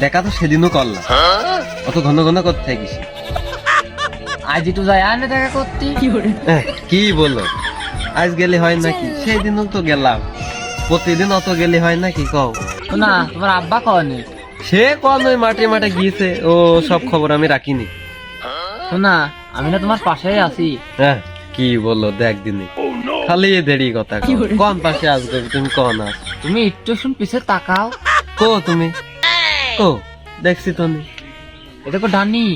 দেখা তো সেদিনও করলাম। অত ঘন ঘন করতে থাকিস। আজ একটু যাই আনে দেখা করতে। কি বলো? আজ গেলে হয় নাকি? সেই দিনও তো গেলাম। প্রতিদিন অত গেলে হয় নাকি কও? না তোমার আব্বা কনে সে কোন ওই মাঠে মাঠে গিয়েছে ও সব খবর আমি রাখিনি। শোনা আমি না তোমার পাশেই আছি। হ্যাঁ কি বলল দেখ দিনে। খালি এ দেরি কথা কোন পাশে আসবে তুমি? কোন আস তুমি একটু শুন পিছে তাকাও। কো তুমি? কো দেখছি তো এটা কো ডানি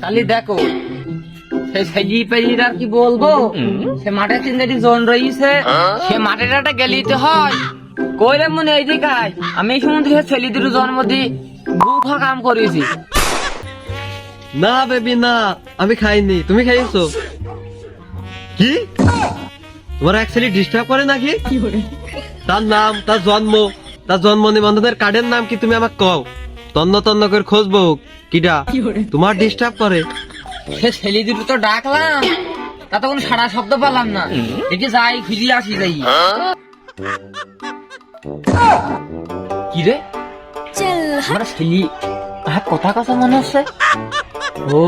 খালি দেখো সে সেজি পেজির আর কি বলব? সে মাঠে তিনটি জোন রয়েছে সে মাঠে টাটে গেলিতে হয়। কইলে মনে এই দিকায় আমি এই সময় থেকে ছেলে দুটো জন্ম দি কাম করেছি। না বেবি না আমি খাইনি। তুমি খাইছো? কি? তোমার অ্যাকচুয়ালি ডিস্টার্ব করে নাকি? তার নাম তার জন্ম তার জন্ম নিবন্ধনের কার্ডের নাম কি তুমি আমাকে কও? তন্ন তন্ন করে খুঁজবো কিডা। তোমার ডিস্টার্ব করে। সে ছেলে দুটো তো ডাকলাম। তা তো কোনো সারা শব্দ পেলাম না। দেখি যাই ফিরে আসি যাই। কি রে? আমরা ছেলে হ্যাঁ কথা কথা মনে হচ্ছে ও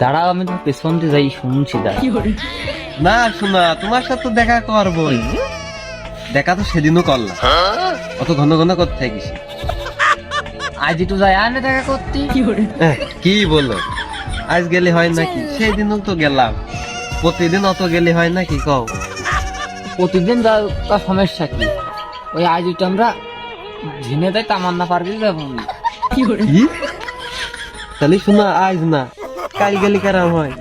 দাঁড়াও আমি তো পেছন দিয়ে যাই শুনছি দাঁড়া না শোনা তোমার সাথে তো দেখা করবোই। দেখা তো সেদিনও করলাম। অত ঘন ঘন করতে থাকিস। আজ একটু যাই আনে দেখা করতে। কি বলো? আজ গেলে হয় নাকি? সেই দিনও তো গেলাম। প্রতিদিন অত গেলে হয় নাকি কও? প্রতিদিন যা তা সমস্যা কি? ওই আজ একটু আমরা ঝিনে দেয় তামান্না পারবি যাব। কি তাহলে শোনা আজ না কাল গেলে কারাম হয়?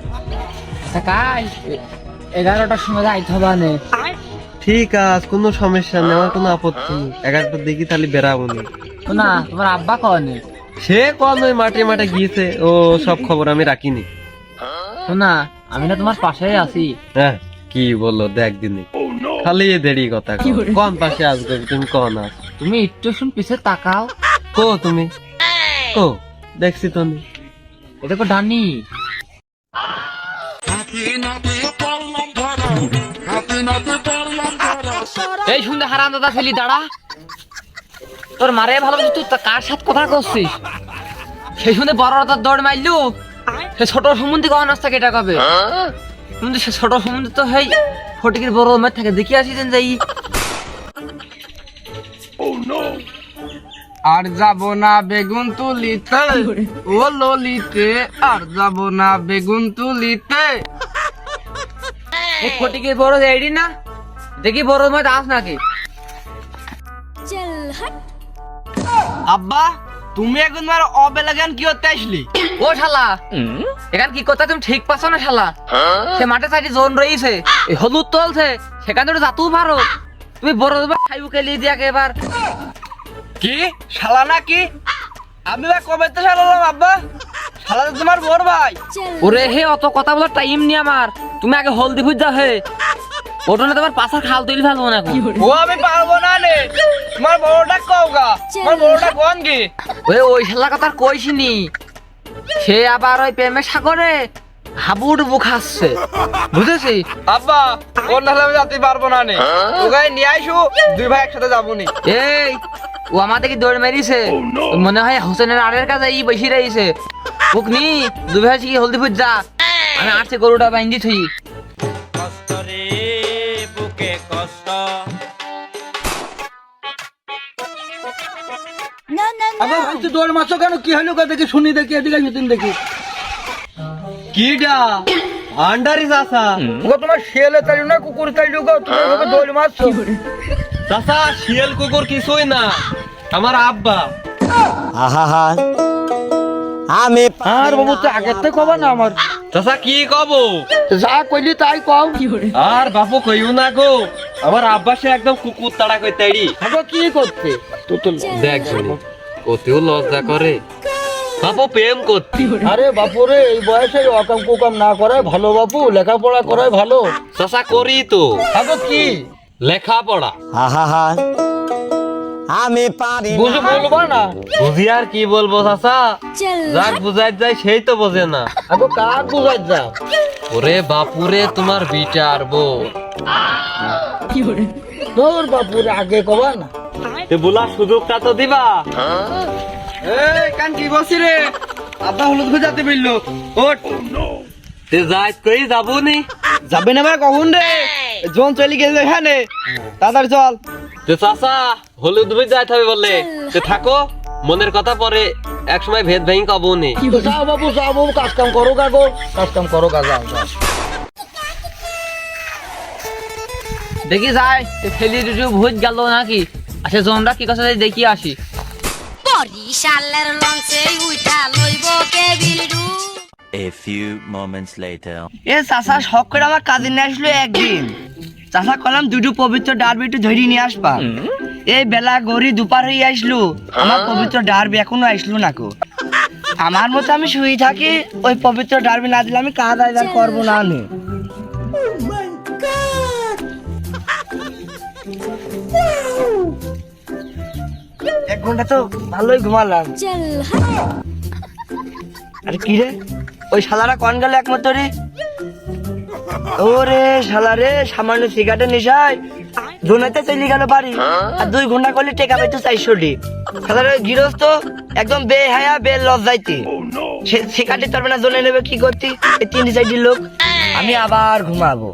কাল এগারোটার সময় যাইতে হবে না ঠিক আছে কোনো সমস্যা নেই আমার কোনো আপত্তি নেই। এগারোটার দিকে তাহলে বেরাবো না। না তোমার আব্বা কনে সে কোন ওই মাঠে মাঠে গিয়েছে ও সব খবর আমি রাখিনি শোনা আমি না তোমার পাশেই আছি। হ্যাঁ কি বলল দেখ দিনে। খালি এ দেরি কথা। কোন পাশে আসবে তুমি কোন আস তুমি একটু শুন পিছে তাকাও। কো তুমি? কো দেখছি তো নি এটা কো ডানি এই শুনতে হারাম দাদা ফেলি দাঁড়া। তোর মারে ভালো তুই কার সাথে কথা করছিস সেই শুনে বড় তার দৌড় মারলু সে ছোট সম্বন্ধে কখন আসতে কেটা কবে? কিন্তু সে ছোট সম্বন্ধে তো হেই ফটিকের বড় মেয়ে থাকে দেখি আসি যেন যাই। আর যাব না বেগুন তুলিতে ও ললিতে আর যাব না বেগুন তুলিতে। এই। ফটিকের বড় এইডি না? দেখি বড় মেয়ে আস নাকি? আব্বা তুমি এখন আর অবেলা জ্ঞান কি করতে আসলি? ও শালা এখান কি কথা তুমি ঠিক পাচ্ছ না শালা? সে মাঠে সাইডে জোন রয়েছে এই হলুদ তলছে সেখানে তো যাতেও পারো তুমি বড় খাইবু কেলি দিয়া এবার। কি? শালা নাকি আমি বা কবে তো শালালাম আব্বা? শালা তো তোমার বড় ভাই। ওরে হে অত কথা বলার টাইম নি আমার। তুমি আগে হলদি ফুজা হে। ওটা না তোমার পাশার খাল তৈরি ফেলব না এখন। ও আমি পারব না নে তোমার বড়টা কওগা তোমার বড়টা কোন কি ওই ওই শালা কথা আর কইসিনি সে আবার ওই প্রেমের সাগরে বুঝেছি আব্বা ওর নাহলে আমি যেতে পারব না নে। ওকে নিয়ে আইসু দুই ভাই একসাথে যাব নি। এই ও আমাদেরকে দৌড় মেরিছে? মনে হয় হোসেনের আড়ের কাছে ই বেশি রয়েছে। বুকনি দুভাই কি হলদি ফুট যা আমি আসছে গরুটা বাইন্দি থুই। আব্বা ভাই তুই দৌড় মারছো কেন? কি হলো দেখি শুনি দেখি এদিকে আসুন দেখি। কিডা? আন্ডারিস আসা ওকে তোমার শিয়ালে তাইলো না কুকুর তাইলো গো? তুমি ওকে দৌড় মারছো চাচা শিয়াল কুকুর কিছুই না। আমার আব্বা। আহা আমি আর বাবু তো আগের থেকে কবা না আমার? চাচা কি কব? যা কইলি তাই কও। আর বাপু কইও না গো। আমার আব্বা সে একদম কুকুর তাড়া কই তাইড়ি আগে কি করতে তো তো দেখ শুনি ওতেও লজ্জা করে। বাপু প্রেম করতি। আরে বাপু রে এই বয়সে অকাম কুকাম না করে ভালো বাপু লেখাপড়া করাই ভালো। চাচা করি তো। আগে কি? লেখাপড়া। আহা আমি পারি না। বুঝে বলবা না? বুঝি আর কি বলব চাচা যাক বুঝাই যায় সেই তো বোঝে না। আগে কাক বুঝাই যাও ওরে বাপুরে তোমার বিটা আর বউ। তোর বাপুর আগে কবা না। তে বলার সুযোগটা তো দিবা। এই কান কি করছি রে। আব্বা হলুদ বলল। ওট তে যাই কই যাব নি যাবে না মানে কখন রে? জন চলে গেছে এখানে। তাড়াতাড়ি চল। তে চাচা হলুদ ভাই যাইতে হবে বললে। তে থাকো মনের কথা পরে এক সময় ভেদ ভেঙে কবো নি যাও বাবু যাও বাবু কাজ কাম করো কাগো কাজ কাম করো কাজ যাও। দেখি যাই ফেলি দুটো ভূত গেল নাকি? আচ্ছা জনরা কি কথা দেখি আসি। বরিশালের লঞ্চে উইঠা লইব কেবিলডু A few moments later. এ চাচা শখ করে আমার কাজে নিয়ে আসলো একদিন। চাচা কলাম দুটো পবিত্র ডারবি একটু ধরে নিয়ে আসবা। এই বেলা গড়ি দুপার হয়ে আসলো। আমার পবিত্র ডারবি এখনও আসলো না কো। আমার মতো আমি শুয়ে থাকি ওই পবিত্র ডারবি না দিলে আমি কাজ আজ করব না আমি। এক ঘণ্টা তো ভালোই ঘুমালাম। আরে কি রে ওই শালারা কন গেল একমাত্র রে? ওরে শালা রে সামান্য সিগারেটের নেশায়। জোনাতে চলে গেল বাড়ি। আর দুই ঘণ্টা করলে টেকা পাইতো চারশো ডি শালার ওই গৃহস্থ একদম বে হায়া বে লজ্জাইতে সে সিগারেট পারবে না জোনে নেবে কি করতি? এই তিন চারটি লোক। আমি আবার ঘুমাবো।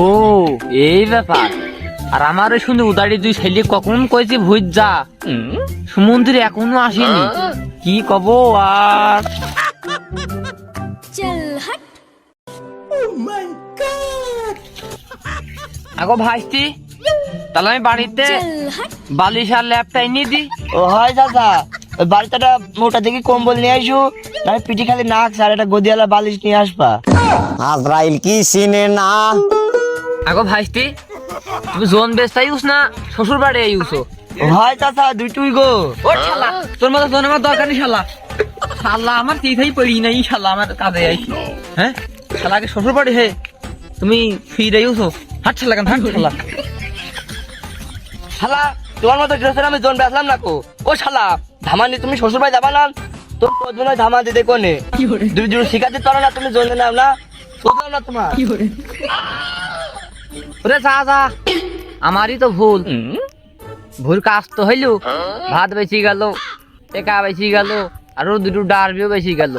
ও এই ব্যাপার। আর আমার ওই শুনে উদারি দুই ছেলে কখন কইছি ভূত যা? সমুদ্রে এখনও আসেনি। কি কব আর? আগো ভাইস্তি তাহলে আমি বাড়িতে বালিশ আর ল্যাপটা এনে দি। ও হয় দাদা। ওই বাড়িটা মোটা দেখি কম্বল নিয়ে আসু না পিঠি খালি নাক আর একটা গদিয়ালা বালিশ নিয়ে আসবা। আজরাইল কি চিনে না? আগো ভাইস্তি তুমি জোন বেচটা ইউস না শ্বশুর বাড়ি ইউসো হয় চাচা দুইটুই গো। ও শালা তোর মতো জোন আমার দরকার নেই শালা। শালা আমার চিথাই পড়ি নাই শালা আমার কাজে আইছি হ্যাঁ? শালাকে শ্বশুর বাড়ি হে তুমি ফিরে ইউসো হাট শালা কেন হাট শালা। শালা তোমার মতো গৃহস্থের আমি জোন বেসলাম না কো। ও শালা ধামানি তুমি শ্বশুর ভাই যাবা না? তোর ধামা দিতে কোনে? দুই শিখাতে পারো না তুমি জোন নাও না। সোজাও না তোমার? ওরে যা যা আমারই তো ভুল। ভুল কাজ তো হইল। ভাত বেশি গেল টেকা বেশি গেল আরও দুটো ডারবিও বেশি গেল।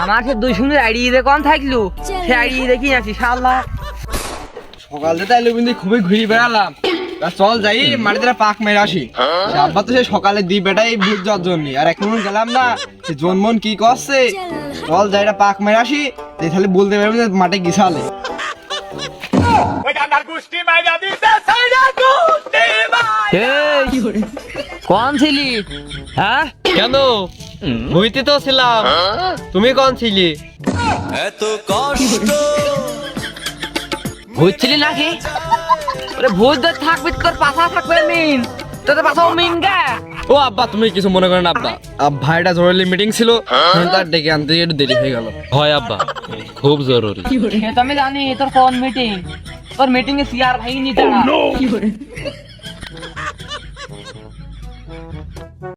আমার সে দুই সুন্দর আইডিয়ে দিয়ে কম থাকল? সে আইডিয়ে দেখি আছি শালা? সকাল থেকে কিন্তু খুবই ঘুরে বেড়ালাম। চল যাই মাটিতে পাক মেরে আসি। আব্বা তো সে সকালে দি বেটাই ভূত যাওয়ার জন্য। আর এখন গেলাম না সে জন্মন কি করছে? চল যাই এটা পাক মেরে আসি। তাহলে বলতে পারবি যে মাঠে গিসালে। কোন ছিলি? হ্যাঁ? কেন? ভুইতে তো ছিলাম। তুমি কোন ছিলি? ভূত ছিলি নাকি? ওরে ভূত ধর থাকবি তোর পাশা থাকবে মিন। তোর পাশাও মিন গে। ও আব্বা তুমি কিছু মনে করেন না আব্বা। আব ভাইটা জরুরি মিটিং ছিল তার ডেকে আনতে একটু দেরি হয়ে গেল। হয় আব্বা খুব জরুরি। আমি জানি তোর কোন মিটিং তোর মিটিং এ সিআর ভাই নি দাঁড়া